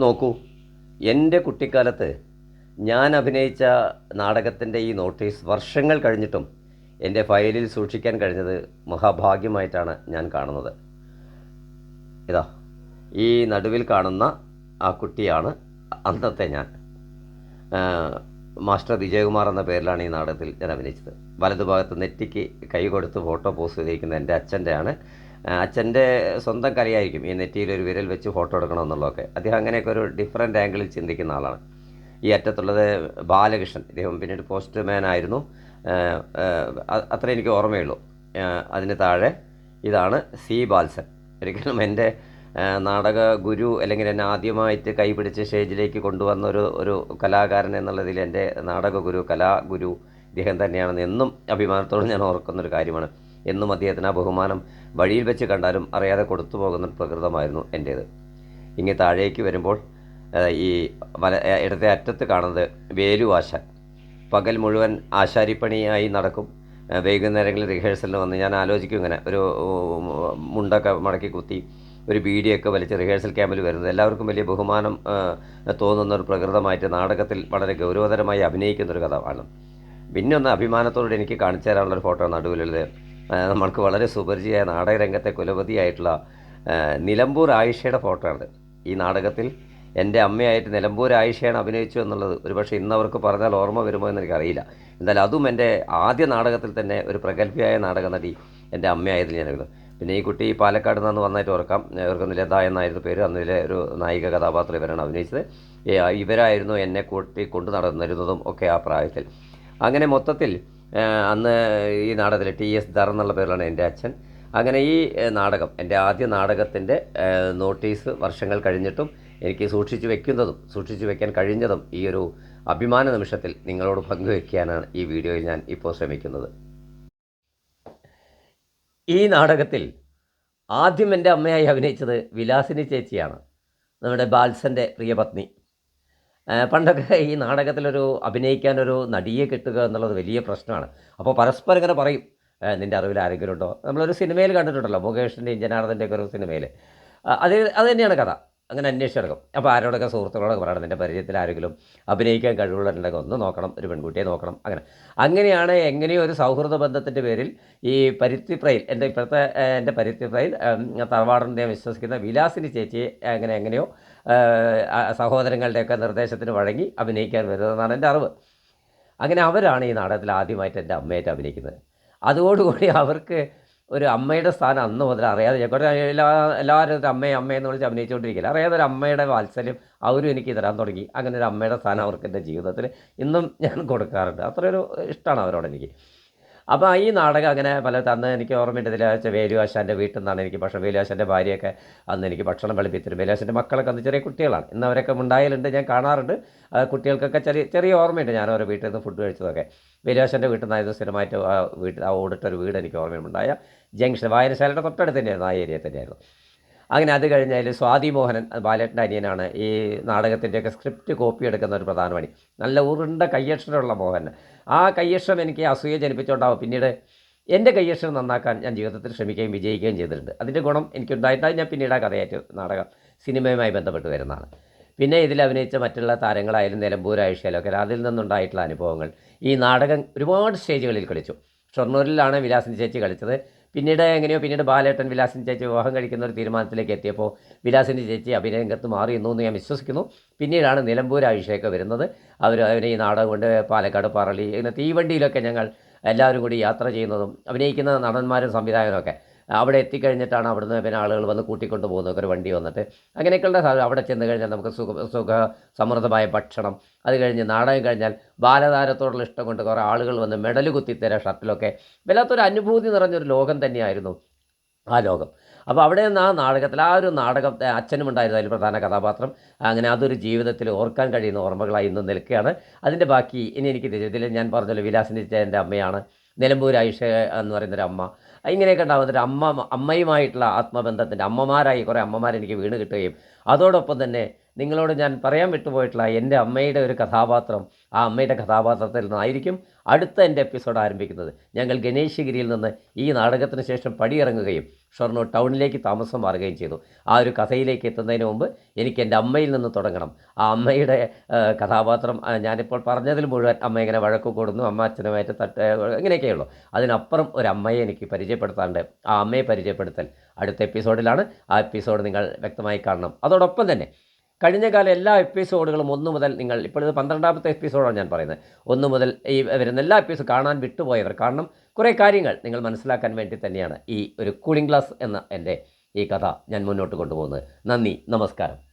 നോക്കൂ എന്റെ കുട്ടിക്കാലത്ത് ഞാൻ അഭിനയിച്ച നാടകത്തിന്റെ ഈ നോട്ടീസ് വർഷങ്ങൾ കഴിഞ്ഞിട്ടും എന്റെ ഫയലിൽ സൂക്ഷിക്കാൻ കഴിഞ്ഞത് മഹാഭാഗ്യമായിട്ടാണ് ഞാൻ കാണുന്നത്. ഇതാ ഈ നടുവിൽ കാണുന്ന ആ കുട്ടിയാണ് അന്നത്തെ ഞാൻ. മാസ്റ്റർ വിജയകുമാർ എന്ന പേരിലാണ് ഈ നാടകത്തിൽ ഞാൻ അഭിനയിച്ചത്. വലതുഭാഗത്ത് നെറ്റിക്ക് കൈ കൊടുത്ത് ഫോട്ടോ പോസ്റ്റ് ചെയ്തിരിക്കുന്ന എന്റെ അച്ഛന്റെയാണ് അച്ഛന്റെ സ്വന്തം കലയായിരിക്കും ഈ നെറ്റിയിൽ ഒരു വിരൽ വെച്ച് ഫോട്ടോ എടുക്കണം എന്നുള്ളതൊക്കെ. അദ്ദേഹം അങ്ങനെയൊക്കെ ഒരു ഡിഫറെന്റ് ആംഗിളിൽ ചിന്തിക്കുന്ന ആളാണ്. ഈ അറ്റത്തുള്ളത് ബാലകൃഷ്ണൻ. ഇദ്ദേഹം പിന്നീട് പോസ്റ്റ്മാൻ ആയിരുന്നു. അത്ര എനിക്ക് ഓർമ്മയുള്ളൂ. അതിന് താഴെ ഇതാണ് സി ബാൽസൻ ഒരിക്കലും എന്റെ നാടക ഗുരു അല്ലെങ്കിൽ എന്നെ ആദ്യമായിട്ട് കൈപിടിച്ച് സ്റ്റേജിലേക്ക് കൊണ്ടുവന്ന ഒരു ഒരു കലാകാരൻ എന്നുള്ളതിൽ എന്റെ നാടക ഗുരു കലാഗുരു ഇദ്ദേഹം തന്നെയാണെന്ന് എന്നും അഭിമാനത്തോടെ ഞാൻ ഓർക്കുന്നൊരു കാര്യമാണ്. എന്നും അദ്ദേഹത്തിന് ആ ബഹുമാനം വഴിയിൽ വെച്ച് കണ്ടാലും അറിയാതെ കൊടുത്തു പോകുന്ന പ്രകൃതമായിരുന്നു എന്റേത് ഇങ്ങനെ താഴേക്ക് വരുമ്പോൾ ഈ വല ഇടത്തെ അറ്റത്ത് കാണുന്നത് വേലു ആശാൻ പകൽ മുഴുവൻ ആശാരിപ്പണിയായി നടക്കും. വൈകുന്നേരങ്ങളിൽ റിഹേഴ്സലിന് വന്ന് ഞാൻ ആലോചിക്കും ഇങ്ങനെ. ഒരു മുണ്ടൊക്കെ മടക്കി കുത്തി ഒരു ബീഡിയൊക്കെ വലിച്ച് റിഹേഴ്സൽ ക്യാമ്പിൽ വരുന്നത്. എല്ലാവർക്കും വലിയ ബഹുമാനം തോന്നുന്ന ഒരു പ്രകൃതമായിട്ട് നാടകത്തിൽ വളരെ ഗൗരവതരമായി അഭിനയിക്കുന്ന ഒരു കാണും പിന്നെ ഒന്ന് അഭിമാനത്തോടെ എനിക്ക് കാണിച്ചു തരാനുള്ളൊരു ഫോട്ടോ നടുവിലുള്ളത്. നമ്മൾക്ക് വളരെ സുപരിചിതമായ നാടകരംഗത്തെ കുലപതിയായിട്ടുള്ള നിലമ്പൂർ ആയിഷയുടെ ഫോട്ടോ ആണ് ഈ നാടകത്തിൽ എന്റെ അമ്മയായിട്ട് നിലമ്പൂർ ആയിഷയാണ് അഭിനയിച്ചു എന്നുള്ളത് ഒരുപക്ഷെ ഇന്ന് അവർക്ക് പറഞ്ഞാൽ ഓർമ്മ വരുമോ എന്ന് എനിക്കറിയില്ല എന്തായാലും അതും എന്റെ ആദ്യ നാടകത്തിൽ തന്നെ ഒരു പ്രഗത്ഭയായ നാടക നടി എന്റെ അമ്മയായതിൽ എഴുതും പിന്നെ ഈ കുട്ടി പാലക്കാട് നിന്ന് വന്നായിട്ട് ഓർക്കാം. ഇവർക്ക് ലത എന്നായിരുന്നു പേര്. അന്നിലെ ഒരു നായിക കഥാപാത്രം ഇവരാണ് അഭിനയിച്ചത്. ഇവരായിരുന്നു എന്നെ കൂട്ടി കൊണ്ടു നടന്നിരുന്നതും ഒക്കെ ആ പ്രായത്തിൽ. അങ്ങനെ മൊത്തത്തിൽ അന്ന് ഈ നാടകത്തിൽ ടി എസ് ധർ എന്നുള്ള പേരിലാണ് എന്റെ അച്ഛൻ. അങ്ങനെ ഈ നാടകം എന്റെ ആദ്യ നാടകത്തിന്റെ നോട്ടീസ് വർഷങ്ങൾ കഴിഞ്ഞിട്ടും എനിക്ക് സൂക്ഷിച്ചു വെക്കുന്നതും സൂക്ഷിച്ചു വെക്കാൻ കഴിഞ്ഞതും ഈ ഒരു അഭിമാന നിമിഷത്തിൽ നിങ്ങളോട് പങ്കുവെക്കാനാണ് ഈ വീഡിയോയിൽ ഞാൻ ഇപ്പോൾ ശ്രമിക്കുന്നത്. ഈ നാടകത്തിൽ ആദ്യം എന്റെ അമ്മയായി അഭിനയിച്ചത് വിലാസിനി ചേച്ചിയാണ്. നമ്മുടെ ബാൽസന്റെ പ്രിയപത്നി പണ്ടൊക്കെ ഈ നാടകത്തിലൊരു അഭിനയിക്കാനൊരു നടിയെ കിട്ടുക എന്നുള്ളത് വലിയ പ്രശ്നമാണ്. അപ്പോൾ പരസ്പരം ഇങ്ങനെ പറയും "ഏ, നിന്റെ അറിവിൽ ആരെങ്കിലും ഉണ്ടോ? നമ്മളൊരു സിനിമയിൽ കണ്ടിട്ടുണ്ടല്ലോ മുകേഷിന്റെയും ജനാർദ്ദന്റെയൊക്കെ ഒരു സിനിമയിൽ. അത് അത് തന്നെയാണ് കഥ. അങ്ങനെ അന്വേഷിച്ചെടുക്കും അപ്പോൾ ആരോടൊക്കെ സുഹൃത്തുക്കളോടൊക്കെ പറയണം നിന്റെ പരിചയത്തിൽ ആരെങ്കിലും അഭിനയിക്കാൻ കഴിവുള്ളവരുണ്ടെങ്കിൽ ഒന്ന് നോക്കണം ഒരു പെൺകുട്ടിയെ നോക്കണം അങ്ങനെ. അങ്ങനെയാണ് എങ്ങനെയോ ഒരു സൗഹൃദ ബന്ധത്തിന്റെ പേരിൽ ഈ പരുത്തിപ്രയിൽ എന്റെ ഇപ്പോഴത്തെ എന്റെ പരുത്തിപ്രയിൽ തറവാടിന്റെ വിശ്വസിക്കുന്ന വിലാസിനി ചേച്ചിയെ അങ്ങനെ എങ്ങനെയോ സഹോദരങ്ങളുടെയൊക്കെ നിർദ്ദേശത്തിന് വഴങ്ങി അഭിനയിക്കാൻ വരുന്നതെന്നാണ് എന്റെ അറിവ്. അങ്ങനെ അവരാണ് ഈ നാടകത്തിൽ ആദ്യമായിട്ട് എന്റെ അമ്മയായിട്ട് അഭിനയിക്കുന്നത്. അതോടുകൂടി അവർക്ക് ഒരു അമ്മയുടെ സ്ഥാനം അന്ന് മുതൽ അറിയാതെ എല്ലാ എല്ലാവരും അമ്മയെ അമ്മയെന്ന് വിളിച്ച് അഭിനയിച്ചുകൊണ്ടിരിക്കില്ല അറിയാതെ ഒരു അമ്മയുടെ വാത്സല്യം അവരും എനിക്ക് തരാൻ തുടങ്ങി. അങ്ങനെ ഒരു അമ്മയുടെ സ്ഥാനം അവർക്ക് എന്റെ ജീവിതത്തിൽ ഇന്നും ഞാൻ കൊടുക്കാറുണ്ട്. അത്രയൊരു ഇഷ്ടമാണ് അവരോട് എനിക്ക്. അപ്പോൾ ഈ നാടകം അങ്ങനെ പല തന്ന് എനിക്ക് ഓർമ്മയുണ്ട് ഇതിലെ വേലുവാശാന്റെ വീട്ടിൽ നിന്നാണ് എനിക്ക് ഭക്ഷണം. വേലുവാശാന്റെ ഭാര്യയൊക്കെ അന്ന് എനിക്ക് ഭക്ഷണം വെളുപ്പിത്തരും വേലുവാശാന്റെ മക്കളൊക്കെ അന്ന് ചെറിയ കുട്ടികളാണ്. ഇന്ന് അവരൊക്കെ ഉണ്ടായാലുണ്ട് ഞാൻ കാണാറുണ്ട്. കുട്ടികൾക്കൊക്കെ ചെറിയ ചെറിയ ഓർമ്മയുണ്ട് ഞാൻ അവരുടെ വീട്ടിൽ നിന്ന് ഫുഡ് കഴിച്ചതൊക്കെ. വേലുവാശാന്റെ വീട്ടിൽ നിന്നായിരുന്നു സ്ഥിരമായിട്ട് ആ വീട്ടിൽ ആ ഓടിട്ടൊരു വീട് എനിക്ക് ഓർമ്മയുണ്ടായ ജംഗ്ഷൻ വായനശാലയുടെ തൊട്ടടുത്ത് തന്നെയായിരുന്നു ആ ഏരിയ തന്നെയായിരുന്നു. അങ്ങനെ അത് കഴിഞ്ഞാൽ സ്വാതി മോഹനൻ ബാലേട്ടന്റെ അനിയനാണ് ഈ നാടകത്തിന്റെയൊക്കെ സ്ക്രിപ്റ്റ് കോപ്പി എടുക്കുന്ന ഒരു പ്രധാന പണി. നല്ല ഉരുണ്ട കയ്യക്ഷരമുള്ള മോഹൻ ആ കയ്യക്ഷരം എനിക്ക് അസൂയ ജനിപ്പിച്ചുകൊണ്ടാവും. പിന്നീട് എന്റെ കയ്യക്ഷരം നന്നാക്കാൻ ഞാൻ ജീവിതത്തിൽ ശ്രമിക്കുകയും വിജയിക്കുകയും ചെയ്തിട്ടുണ്ട്. അതിന്റെ ഗുണം എനിക്കുണ്ടായിട്ടാണ് ഞാൻ പിന്നീട് ആ കഥയായിട്ട് നാടകം സിനിമയുമായി ബന്ധപ്പെട്ട് വരുന്നതാണ്. പിന്നെ ഇതിൽ അഭിനയിച്ച മറ്റുള്ള താരങ്ങളായാലും നിലമ്പൂർ ആഴ്ചയിലൊക്കെ അതിൽ നിന്നുണ്ടായിട്ടുള്ള അനുഭവങ്ങൾ ഈ നാടകം ഒരുപാട് സ്റ്റേജുകളിൽ കളിച്ചു. ഷൊർണൂരിലാണ് വിലാസിനി ചേച്ചി കളിച്ചത്. പിന്നീട് എങ്ങനെയോ പിന്നീട് ബാലേട്ടൻ വിലാസിന്റെ ചേച്ചി വിവാഹം കഴിക്കുന്ന ഒരു തീരുമാനത്തിലേക്ക് എത്തിയപ്പോൾ വിലാസിന്റെ ചേച്ചി അഭിനയരംഗത്ത് മാറി എന്നു ഞാൻ വിശ്വസിക്കുന്നു. പിന്നീടാണ് നിലമ്പൂർ ആഴ്ചയൊക്കെ വരുന്നത്. അവർ അവനെ ഈ നാടകം കൊണ്ട് പാലക്കാട് പറളി ഇങ്ങനെ തീവണ്ടിയിലൊക്കെ ഞങ്ങൾ എല്ലാവരും കൂടി യാത്ര ചെയ്യുന്നതും അഭിനയിക്കുന്ന നടന്മാരും സംവിധായകരൊക്കെ അവിടെ എത്തിക്കഴിഞ്ഞിട്ടാണ് അവിടുന്ന് പിന്നെ ആളുകൾ വന്ന് കൂട്ടിക്കൊണ്ട് പോകുന്നത് ഒരു വണ്ടി വന്നിട്ട്. അങ്ങനെയൊക്കെയുള്ള അവിടെ ചെന്ന് കഴിഞ്ഞാൽ നമുക്ക് സുഖ സുഖ സമൃദ്ധമായ ഭക്ഷണം. അത് കഴിഞ്ഞ് നാടകം കഴിഞ്ഞാൽ ബാലതാരത്തോടുള്ള ഇഷ്ടം കൊണ്ട് കുറേ ആളുകൾ വന്ന് മെഡൽ കുത്തിത്തരാം ഷർട്ടിലൊക്കെ വല്ലാത്തൊരു അനുഭൂതി നിറഞ്ഞൊരു ലോകം തന്നെയായിരുന്നു ആ ലോകം. അപ്പോൾ അവിടെ നിന്ന് ആ നാടകത്തിൽ ആ ഒരു നാടകം അച്ഛനും ഉണ്ടായിരുന്നു അതിൽ പ്രധാന കഥാപാത്രം. അങ്ങനെ അതൊരു ജീവിതത്തിൽ ഓർക്കാൻ കഴിയുന്ന ഓർമ്മകളായി ഇന്ന് നിൽക്കുകയാണ്. അതിന്റെ ബാക്കി ഇനി എനിക്ക് ഇത് ഇതിൽ ഞാൻ പറഞ്ഞല്ലോ വിലാസിന്റെ എന്റെ അമ്മയാണ്. നിലമ്പൂർ ആയിഷ എന്ന് പറയുന്നൊരു അമ്മ. ഇങ്ങനെയൊക്കെ ഉണ്ടാകുന്നൊരു അമ്മ അമ്മയുമായിട്ടുള്ള ആത്മബന്ധത്തിന്റെ അമ്മമാരായി കുറേ അമ്മമാരെനിക്ക് വീണ് കിട്ടുകയും അതോടൊപ്പം തന്നെ നിങ്ങളോട് ഞാൻ പറയാൻ വിട്ടുപോയിട്ടുള്ള എന്റെ അമ്മയുടെ ഒരു കഥാപാത്രം ആ അമ്മയുടെ കഥാപാത്രത്തിൽ നിന്നായിരിക്കും അടുത്ത എന്റെ എപ്പിസോഡ് ആരംഭിക്കുന്നത്. ഞങ്ങൾ ഗണേശഗിരിയിൽ നിന്ന് ഈ നാടകത്തിന് ശേഷം പടിയിറങ്ങുകയും ഷൊർണൂർ ടൗണിലേക്ക് താമസം മാറുകയും ചെയ്തു. ആ ഒരു കഥയിലേക്ക് എത്തുന്നതിന് മുമ്പ് എനിക്ക് എന്റെ അമ്മയിൽ നിന്ന് തുടങ്ങണം. ആ അമ്മയുടെ കഥാപാത്രം ഞാനിപ്പോൾ പറഞ്ഞതിൽ മുഴുവൻ അമ്മ ഇങ്ങനെ വഴക്ക് കൂടുന്നു അമ്മ അച്ഛനുമായിട്ട് തട്ട് ഇങ്ങനെയൊക്കെയുള്ളൂ. അതിനപ്പുറം ഒരു അമ്മയെ എനിക്ക് പരിചയപ്പെടുത്താണ്ട് ആ അമ്മയെ പരിചയപ്പെടുത്തൽ അടുത്ത എപ്പിസോഡിലാണ്. ആ എപ്പിസോഡ് നിങ്ങൾ വ്യക്തമായി കാണണം. അതോടൊപ്പം തന്നെ കഴിഞ്ഞ കാല എല്ലാ എപ്പിസോഡുകളും ഒന്ന് മുതൽ നിങ്ങൾ ഇപ്പോൾ ഇത് പന്ത്രണ്ടാമത്തെ എപ്പിസോഡാണ് ഞാൻ പറയുന്നത്. ഒന്ന് മുതൽ ഈ വരുന്ന എല്ലാ എപ്പിസോഡ് കാണാൻ വിട്ടുപോയവർ. കാരണം കുറേ കാര്യങ്ങൾ നിങ്ങൾ മനസ്സിലാക്കാൻ വേണ്ടി തന്നെയാണ് ഈ ഒരു കൂളിംഗ് ഗ്ലാസ് എന്ന എന്റെ ഈ കഥ ഞാൻ മുന്നോട്ട് കൊണ്ടുപോകുന്നത്. നന്ദി നമസ്കാരം.